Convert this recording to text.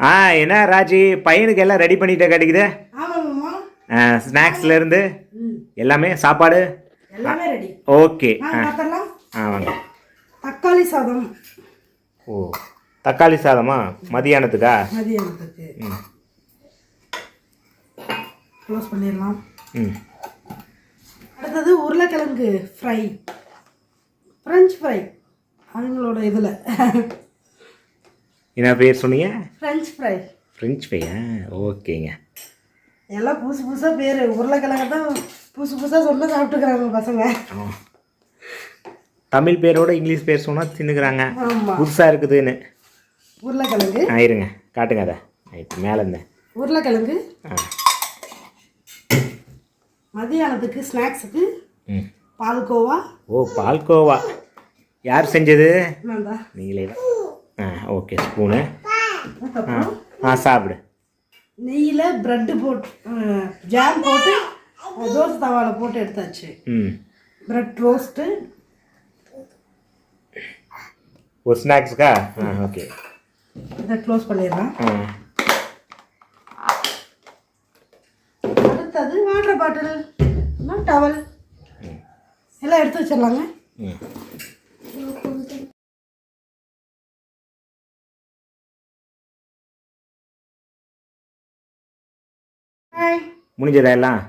ஆ என்ன ராஜி பையனுக்கு எல்லாம் ரெடி பண்ணிட்டே கிடைக்குது? ஸ்நாக்ஸ்ல இருந்து எல்லாமே சாப்பாடு? எல்லாமே ரெடி ஓகே. ஆ. வாங்க. தக்காளி சாதம். ஓ தக்காளி சாதமா? மதியானத்துக்கா? மதியானத்துக்கு. ம். க்ளோஸ் பண்ணிடலாம். ம். அடுத்தது உருளைக்கிழங்கு ஃப்ரை ஃப்ரெஞ்ச் ஃப்ரை அவங்களோட இதில். என்ன பேர் சொன்னீங்க? ஃப்ரெஞ்ச் ஃப்ரை ஃப்ரெஞ்ச் ஃப்ரையா ஓகேங்க. எல்லாம் புதுசு புதுசாக பேர். உருளைக்கிழங்கு தான் புதுசு புதுசாக சொன்ன சாப்பிட்டுக்கிறாங்க பசங்க. தமிழ் பேரோட இங்கிலீஷ் பேர் சொன்னால் தின்னுக்கிறாங்க. புதுசாக இருக்குதுன்னு. உருளைக்கிழங்கு. ஆ இருங்க. காட்டுங்க அதை. மேலே இருந்தேன் உருளைக்கிழங்கு. ஆ. மதியானத்துக்கு ஸ்நாக்ஸுக்கு பால்கோவா. ஓ பால்கோவா. யார் செஞ்சது? நீங்களே தான். ஆ ஓகே ஸ்பூனு. ஆ சாப்பிடு. நெய்யில் ப்ரெட்டு போட்டு ஜாம் போட்டு தோசை தவாவில் போட்டு எடுத்தாச்சு. ம். ப்ரெட் ரோஸ்ட்டு ஒரு ஸ்நாக்ஸுக்கா ஆ ஓகே. இதை க்ளோஸ் பண்ணிடலாம். ஆ. அடுத்தது வாட்டர் பாட்டில் டவல் எல்லாம் எடுத்து வச்சிடலாங்க. ம். முடிஞ்சதா எல்லாம்?